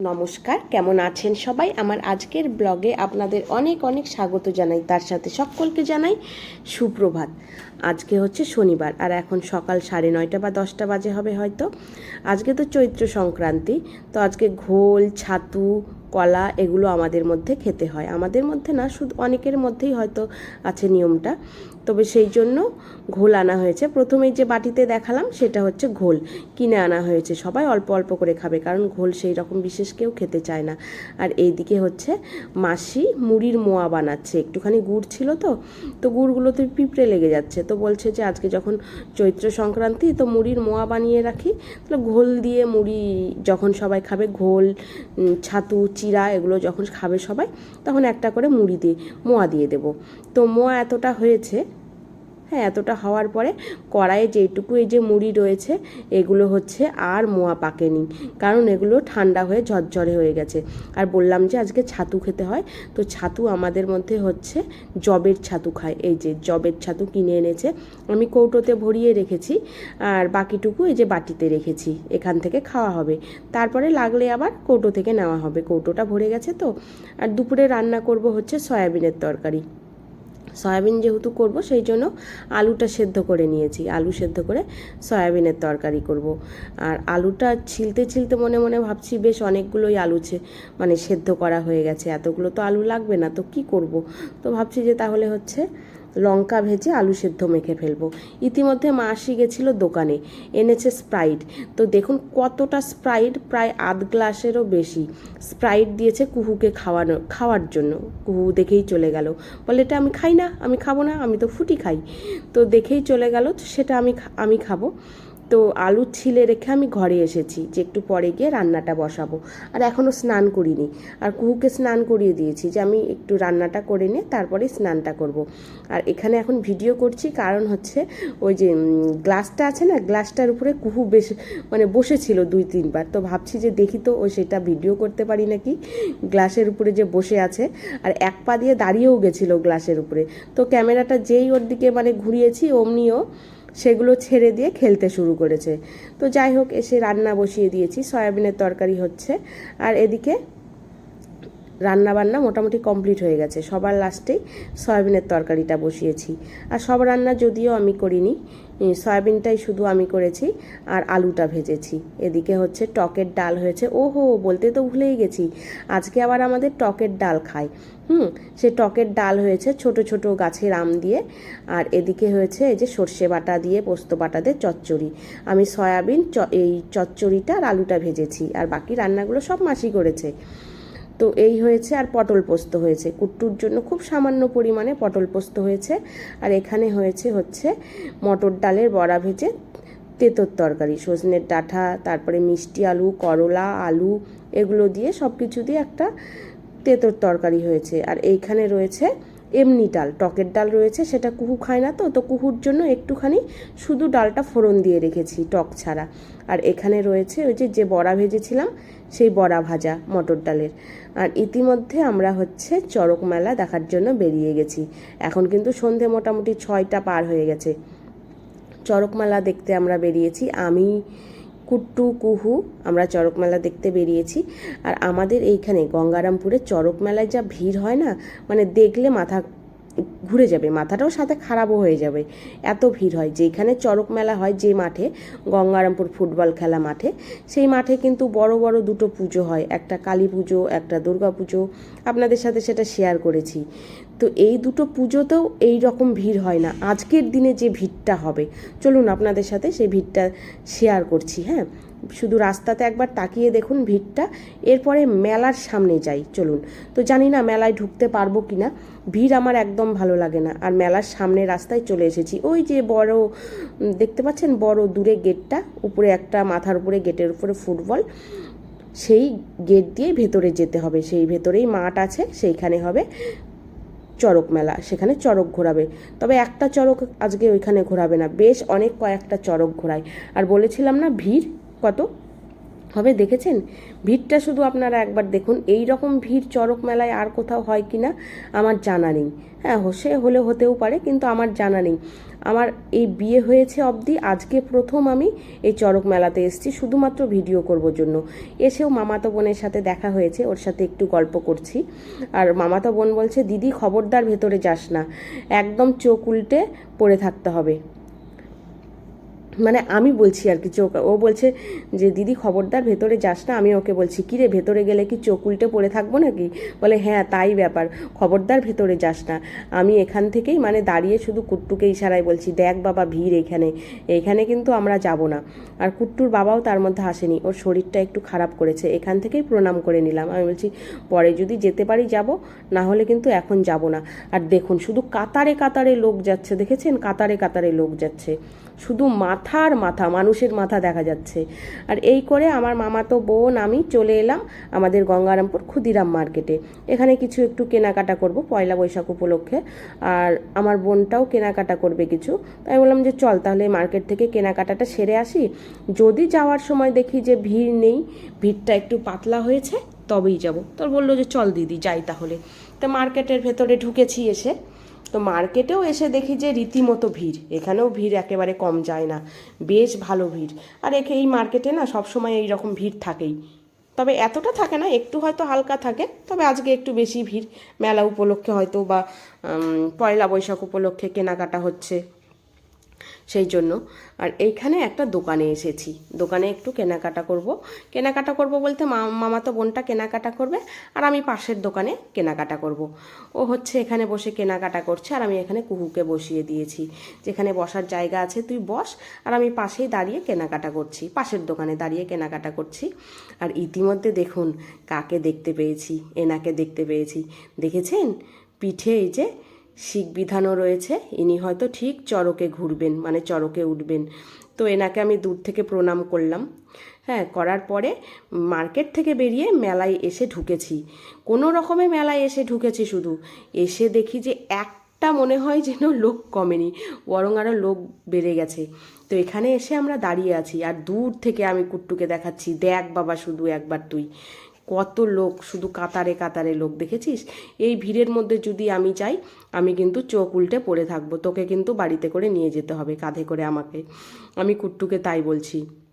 নমস্কার, কেমন আছেন সবাই? আমার আজকের ব্লগে আপনাদের অনেক অনেক স্বাগত জানাই। তার সাথে সকলকে জানাই সুপ্রভাত। আজকে হচ্ছে শনিবার আর এখন সকাল সাড়ে নয়টা বা দশটা বাজে হবে হয়তো। আজকে তো চৈত্র সংক্রান্তি, তো আজকে ঘোল, ছাতু কলা এগুলো আমাদের মধ্যে খেতে হয়। আমাদের মধ্যে না, শুধু অনেকের মধ্যেই হয়তো আছে নিয়মটা। তবে সেই জন্য ঘোল আনা হয়েছে। প্রথমেই যে বাটিতে দেখালাম সেটা হচ্ছে ঘোল। কিনে আনা হয়েছে। সবাই অল্প অল্প করে খাবে, কারণ ঘোল সেই রকম বিশেষ কেউ খেতে চায় না। আর এইদিকে হচ্ছে মাসি মুড়ির মোয়া বানাচ্ছে। একটুখানি গুড় ছিল তো তো গুড়গুলোতে পিঁপড়ে লেগে যাচ্ছে। তো বলছে যে, আজকে যখন চৈত্র সংক্রান্তি, তো মুড়ির মোয়া বানিয়ে রাখি। তাহলে ঘোল দিয়ে মুড়ি যখন সবাই খাবে, ঘোল ছাতু চিরা এগুলো যখন খাবে সবাই, তখন একটা করে মুড়ি দিয়ে, মোয়া দিয়ে দেবো। তো মোয়া এতটা হয়েছে হ্যাঁ এতটা হওয়ার পরে কড়াইয়ে যেটুকু এই যে মুড়ি রয়েছে, এগুলো হচ্ছে আর মোয়া পাকেনি। কারণ এগুলো ঠান্ডা হয়ে ঝরঝরে হয়ে গেছে। আর বললাম যে আজকে ছাতু খেতে হয়, তো ছাতু আমাদের মধ্যে হচ্ছে জবের ছাতু খায়। এই যে জবের ছাতু কিনে এনেছে, আমি কৌটোতে ভরিয়ে রেখেছি, আর বাকিটুকু এই যে বাটিতে রেখেছি, এখান থেকে খাওয়া হবে। তারপরে লাগলে আবার কৌটো থেকে নেওয়া হবে। কৌটোটা ভরে গেছে তো, আর দুপুরে রান্না করব হচ্ছে সয়াবিনের তরকারি। সয়াবিন যেহেতু করব, সেই জন্য আলুটা সেদ্ধ করে নিয়েছি। আলু সেদ্ধ করে সয়াবিনের তরকারি করব। আর আলুটা ছিলতে ছিলতে মনে মনে ভাবছি, বেশ অনেকগুলোই আলু মানে সেদ্ধ করা হয়ে গেছে। এতগুলো তো আলু লাগবে না, তো কি করব? তো ভাবছি যে তাহলে হচ্ছে লঙ্কা ভেজে আলু সেদ্ধ মেখে ফেলব। ইতিমধ্যে মা আসি গেছিল দোকানে, এনেছে স্প্রাইট। তো দেখুন কতটা স্প্রাইট, প্রায় আধ গ্লাসেরও বেশি। স্প্রাইট দিয়েছে কুহুকে খাওয়ানো, খাওয়ার জন্য। কুহু দেখেই চলে গেল। বলে, এটা আমি খাই না, আমি খাব না, আমি তো ফুটি খাই। তো দেখেই চলে গেল, সেটা আমি আমি খাব। তো আলু ছিলে রেখে আমি ঘরে এসেছি যে একটু পরে গিয়ে রান্নাটা বসাবো। আর এখনও স্নান করিনি। আর কুহুকে স্নান করিয়ে দিয়েছি যে আমি একটু রান্নাটা করে নিয়ে তারপরে স্নানটা করব। আর এখানে এখন ভিডিও করছি, কারণ হচ্ছে ওই যে গ্লাসটা আছে না, গ্লাসটার উপরে কুহু বেশ মানে বসেছিল দুই তিনবার। তো ভাবছি যে দেখি তো ও সেটা ভিডিও করতে পারি নাকি? গ্লাসের উপরে যে বসে আছে, আর এক পা দিয়ে দাঁড়িয়েও গেছিল গ্লাসের উপরে। তো ক্যামেরাটা যেই ওর দিকে মানে ঘুরিয়েছি, অমনিও সেগুলো ছেড়ে দিয়ে খেলতে শুরু করেছে। তো যাই হোক, এসে রান্না বসিয়ে দিয়েছি। সয়াবিনের তরকারি হচ্ছে। আর এদিকে রান্না বান্না মোটামুটি কমপ্লিট হয়ে গেছে। সবার লাস্টেই সয়াবিনের তরকারিটা বসিয়েছি। আর সব রান্না যদিও আমি করিনি সয়াবিনটাই শুধু আমি করেছি আর আলুটা ভেজেছি। এদিকে হচ্ছে টকের ডাল হয়েছে। ওহো, বলতে তো ভুলেই গেছি। আজকে আবার আমাদের টকের ডাল খায়। হুম, সে টকের ডাল হয়েছে ছোট ছোট গাছের আম দিয়ে। আর এদিকে হয়েছে এই যে সর্ষে বাটা দিয়ে পোস্ত বাটা দিয়ে চচ্চড়ি। আমি সয়াবিন এই চচ্চড়িটা আর আলুটা ভেজেছি। আর বাকি রান্নাগুলো সব মাসি করেছে। তো এই হয়েছে আর পটল পোস্ত হয়েছে। কুট্টুর জন্য খুব সামান্য পরিমাণে পটল পোস্ত হয়েছে। আর এখানে হয়েছে হচ্ছে মটর ডালের বড়া ভেজে তেঁতোর তরকারি, সজনের ডাঁটা, তারপরে মিষ্টি আলু, করলা, আলু, এগুলো দিয়ে সব কিছু দিয়ে একটা তেঁতোর তরকারি হয়েছে। আর এইখানে রয়েছে এমনি ডাল, টকের ডাল রয়েছে, সেটা কুহু খায় না তো তো কুহুর জন্য একটুখানি শুধু ডালটা ফোড়ন দিয়ে রেখেছি টক ছাড়া। আর এখানে রয়েছে ওই যে যে বড়া ভেজেছিলাম, সেই বড়া ভাজা মটর ডালের। আর ইতিমধ্যে আমরা হচ্ছে চড়ক মেলা দেখার জন্য বেরিয়ে গেছি। এখন কিন্তু সন্ধে মোটামুটি ছয়টা পার হয়ে গেছে। চড়ক মেলা দেখতে আমরা বেরিয়েছি। আমি কুট্টু, কুহু আমরা চড়ক মেলা দেখতে বেরিয়েছি। আর আমাদের এইখানে গঙ্গারামপুরে চড়ক মেলায় যা ভিড় হয় না মানে দেখলে মাথা ঘুরে যাবে, মাথাটাও সাথে খারাপও হয়ে যাবে। এত ভিড় হয়, যেখানে চড়ক মেলা হয় যে মাঠে, গঙ্গারামপুর ফুটবল খেলা মাঠে, সেই মাঠে কিন্তু বড় বড় দুটো পুজো হয়। একটা কালী পুজো, একটা দুর্গা পুজো। আপনাদের সাথে সেটা শেয়ার করেছি। তো এই দুটো পুজোতেও এই রকম ভিড় হয় না। আজকের দিনে যে ভিড়টা হবে, চলুন আপনাদের সাথে সেই ভিড়টা শেয়ার করছি হ্যাঁ? শুধু রাস্তাতে একবার তাকিয়ে দেখুন ভিড়টা, এরপরে মেলার সামনে যাই, চলুন। তো জানি না মেলায় ঢুকতে পারব কি না, ভিড় আমার একদম ভালো লাগে না। আর মেলার সামনে রাস্তায় চলে এসেছি। ওই যে বড় দেখতে পাচ্ছেন বড় দূরে গেটটা, উপরে একটা মাথার উপরে গেটের উপরে ফুটবল, সেই গেট দিয়ে ভেতরে যেতে হবে। সেই ভেতরেই মাঠ আছে, সেইখানে হবে। চড়ক মেলা, সেখানে চড়ক ঘোরাবে। তবে একটা চড়ক আজকে ওইখানে ঘোরাবে না, বেশ অনেক কয়েকটা চড়ক ঘোরায়। আর বলেছিলাম না ভিড় কত? হবে দেখেছেন? ভিড়টা শুধু আপনারা একবার দেখুন এই রকম ভিড় চড়ক মেলায় আর কোথাও হয় কি না আমার জানা নেই। হ্যাঁ সে হলে হতেও পারে, কিন্তু আমার জানা নেই। আমার এই বিয়ে হয়েছে অবধি, আজকে প্রথম আমি এই চরক মেলাতে এসেছি, শুধুমাত্র ভিডিও করব জন্য। এসেও মামাতো বোনের সাথে দেখা হয়েছে, ওর সাথে একটু গল্প করছি। আর মামাতো বোন বলছে, দিদি, খবরদার ভেতরে যাস না, একদম চোখ উল্টে পড়ে থাকতে হবে। মানে আমি বলছি আর কি, চোখ ও বলছে যে, দিদি খবরদার, ভেতরে যাস না। আমি ওকে বলছি, কি রে, ভেতরে গেলে কি চোখ উল্টে পড়ে থাকব নাকি? বলে হ্যাঁ তাই ব্যাপার, খবরদার, ভেতরে যাস না। আমি এখান থেকেই মানে দাঁড়িয়ে শুধু কুট্টুকে ইশারায় বলছি, দেখ বাবা, ভিড় এখানে এখানে কিন্তু আমরা যাব না। আর কুট্টুর বাবাও তার মধ্যে আসেনি, ওর শরীরটা একটু খারাপ করেছে, এখান থেকেই প্রণাম করে নিলাম। আমি বলছি, পরে যদি যেতে পারি যাব, না হলে কিন্তু এখন যাব না। আর দেখুন, শুধু কাতারে কাতারে লোক যাচ্ছে, দেখেছেন? কাতারে কাতারে লোক যাচ্ছে। শুধু মাথার মাথা, মানুষের মাথা দেখা যাচ্ছে। আর এই করে আমার মামাতো বোন, আমি চলে এলাম আমাদের গঙ্গারামপুর ক্ষুদিরাম মার্কেটে। এখানে কিছু একটু কেনাকাটা করব পয়লা বৈশাখ উপলক্ষে। আর আমার বোনটাও কেনাকাটা করবে কিছু। তাই বললাম যে চল তাহলে মার্কেট থেকে কেনাকাটাটা সেরে আসি। যদি যাওয়ার সময় দেখি যে ভিড় নেই, ভিড়টা একটু পাতলা হয়েছে, তবেই যাব। তোর বলল যে চল দিদি, যাই তাহলে। তা মার্কেটের ভেতরে ঢুকেছি এসে। তো মার্কেটেও এসে দেখি যে রীতিমতো ভিড়। এখানেও ভিড় একেবারে কম যায় না। বেশ ভালো ভিড়। আর একে এই মার্কেটে না সবসময় এইরকম ভিড় থাকেই। তবে এতটা থাকে না, একটু হয়তো হালকা থাকে, তবে আজকে একটু বেশি ভিড়। মেলা উপলক্ষে হয়তো বা পয়লা বৈশাখ উপলক্ষে কেনাকাটা হচ্ছে। সেই জন্য। আর এইখানে একটা দোকানে এসেছি। দোকানে একটু কেনাকাটা করব। কেনাকাটা করব বলতে মা মামাতো বোনটা কেনাকাটা করবে আর আমি পাশের দোকানে কেনাকাটা করব। ও হচ্ছে এখানে বসে কেনাকাটা করছে আর আমি এখানে কুহুকে বসিয়ে দিয়েছি। যেখানে বসার জায়গা আছে, তুই বস আর আমি পাশেই দাঁড়িয়ে কেনাকাটা করছি। পাশের দোকানে দাঁড়িয়ে কেনাকাটা করছি। আর ইতিমধ্যে দেখুন কাকে দেখতে পেয়েছি, এনাকে দেখতে পেয়েছি। দেখেছেন? পিঠে এই যে শিখ বিধানও রয়েছে। ইনি হয়তো ঠিক চরকে ঘুরবেন মানে চরকে উঠবেন। তো এনাকে আমি দূর থেকে প্রণাম করলাম। হ্যাঁ করার পরে মার্কেট থেকে বেরিয়ে মেলায় এসে ঢুকেছি। কোনো রকমে মেলায় এসে ঢুকেছি শুধু। এসে দেখি যে একটা মনে হয় যেন লোক কমেনি, বরং আরও লোক বেড়ে গেছে। তো এখানে এসে আমরা দাঁড়িয়ে আছি। আর দূর থেকে আমি কুট্টুকে দেখাচ্ছি। দেখ বাবা শুধু একবার তুই। কত লোক, শুধু কাতারে কাতারে লোক, দেখেছিস? এই ভিড়ের মধ্যে যদি আমি চাই আমি কিন্তু চোখ উল্টে পড়ে থাকব। তোকে কিন্তু বাড়িতে করে নিয়ে যেতে হবে, কাঁধে করে আমাকে। আমি কুট্টুকে তাই বলছি।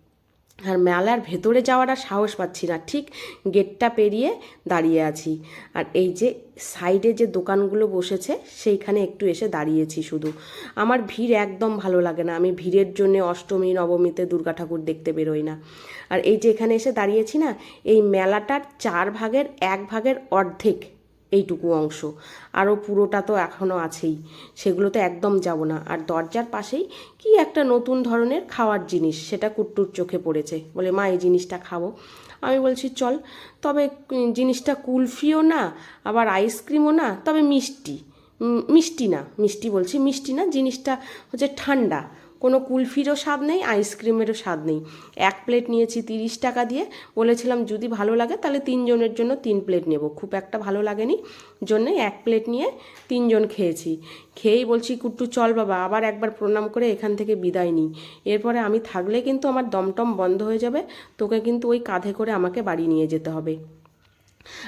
আর মেলার ভেতরে যাওয়ার আর সাহস পাচ্ছি না। ঠিক গেটটা পেরিয়ে দাঁড়িয়ে আছি। আর এই যে সাইডে যে দোকানগুলো বসেছে, সেইখানে একটু এসে দাঁড়িয়েছি শুধু। আমার ভিড় একদম ভালো লাগে না। আমি ভিড়ের জন্য অষ্টমী, নবমীতে দুর্গা ঠাকুর দেখতে বেরোই না। আর এই যে এখানে এসে দাঁড়িয়েছি না, এই মেলাটার চার ভাগের এক ভাগের অর্ধেক এইটুকু অংশ। আরও পুরোটা তো এখনও আছেই। সেগুলো তো একদম যাব না। আর দরজার পাশেই কি একটা নতুন ধরনের খাওয়ার জিনিস, সেটা কুট্টুর চোখে পড়েছে। বলে, মা, এই জিনিসটা খাব। আমি বলছি, চল। তবে জিনিসটা কুলফিও না, আবার আইসক্রিমও না, তবে মিষ্টি। মিষ্টি না। মিষ্টি বলছি, মিষ্টি না, জিনিসটা হচ্ছে ঠান্ডা। কোনো কুলফিরও স্বাদ নেই, আইসক্রিমেরও স্বাদ নেই। এক প্লেট নিয়েছি তিরিশ টাকা দিয়ে। বলেছিলাম যদি ভালো লাগে তাহলে তিনজনের জন্য তিন প্লেট নেব। খুব একটা ভালো লাগেনি। জন্যে এক প্লেট নিয়ে তিনজন খেয়েছি। খেয়েই বলছি, কুট্টু, চল বাবা, আবার একবার প্রণাম করে এখান থেকে বিদায় নিই। এরপরে আমি থাকলে কিন্তু আমার দমটম বন্ধ হয়ে যাবে। তোকে কিন্তু ওই কাঁধে করে আমাকে বাড়ি নিয়ে যেতে হবে।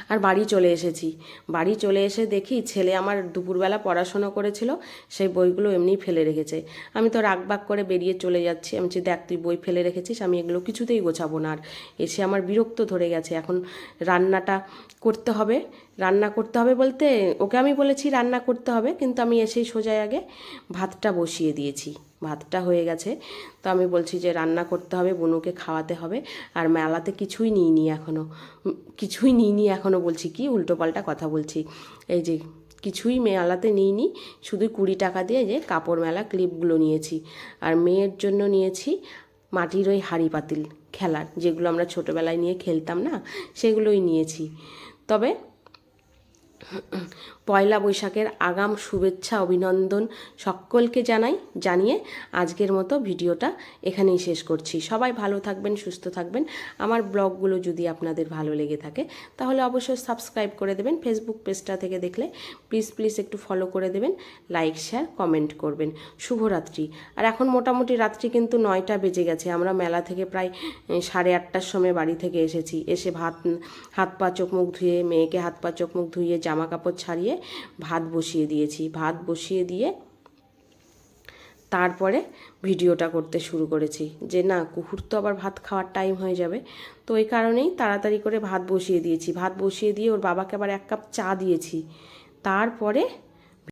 আর বাড়ি চলে এসেছি। বাড়ি চলে এসে দেখি ছেলে আমার দুপুরবেলা পড়াশোনা করেছিল, সেই বইগুলো এমনি ফেলে রেখেছে। আমি তো রাগবাগ করে বেরিয়ে চলে যাচ্ছি। আমি দেখ, তুই বই ফেলে রেখেছিস, আমি এগুলো কিছুতেই গোছাবো না। আর এসে আমার বিরক্ত ধরে গেছে। এখন রান্নাটা করতে হবে। রান্না করতে হবে বলতে, ওকে আমি বলেছি রান্না করতে হবে, কিন্তু আমি এসেই সোজাই আগে ভাতটা বসিয়ে দিয়েছি। ভাতটা হয়ে গেছে। তো আমি বলছি যে রান্না করতে হবে, বনুকে খাওয়াতে হবে। আর মেলাতে কিছুই নিইনি এখনও কিছুই নিইনি এখনও বলছি কি উল্টোপাল্টা কথা বলছি। এই যে কিছুই মেলাতে নিইনি, শুধু কুড়ি টাকা দিয়ে যে কাপড় মেলা ক্লিপগুলো নিয়েছি। আর মেয়ের জন্য নিয়েছি মাটির ওই হাঁড়ি পাতিল খেলার, যেগুলো আমরা ছোটোবেলায় নিয়ে খেলতাম না, সেগুলোই নিয়েছি। তবে পয়লা বৈশাখের আগাম শুভেচ্ছা, অভিনন্দন সকলকে জানাই, জানিয়ে আজকের মতো ভিডিওটা এখানেই শেষ করছি। সবাই ভালো থাকবেন, সুস্থ থাকবেন। আমার ব্লগগুলো যদি আপনাদের ভালো লেগে থাকে, তাহলে অবশ্যই সাবস্ক্রাইব করে দেবেন। ফেসবুক পেজটা থেকে দেখলে প্লিজ প্লিজ একটু ফলো করে দেবেন লাইক শেয়ার কমেন্ট করবেন। শুভরাত্রি। আর এখন মোটামুটি রাত্রি কিন্তু নয়টা বেজে গেছে। আমরা মেলা থেকে প্রায় সাড়ে আটটার সময় বাড়ি থেকে এসেছি। এসে ভাত, হাত পা, চোখ মুখ ধুয়ে, মেয়েকে হাত পা, চোখ মুখ ধুয়ে, জামা কাপড় ছাড়িয়ে ভাত বসিয়ে দিয়েছি। ভাত বসিয়ে দিয়ে তারপরে ভিডিওটা করতে শুরু করেছি। যে না কুকুর তো আবার ভাত খাওয়ার টাইম হয়ে যাবে। তো এই কারণেই তাড়াতাড়ি করে ভাত বসিয়ে দিয়েছি। ভাত বসিয়ে দিয়ে ওর বাবাকে আবার এক কাপ চা দিয়েছি। তারপরে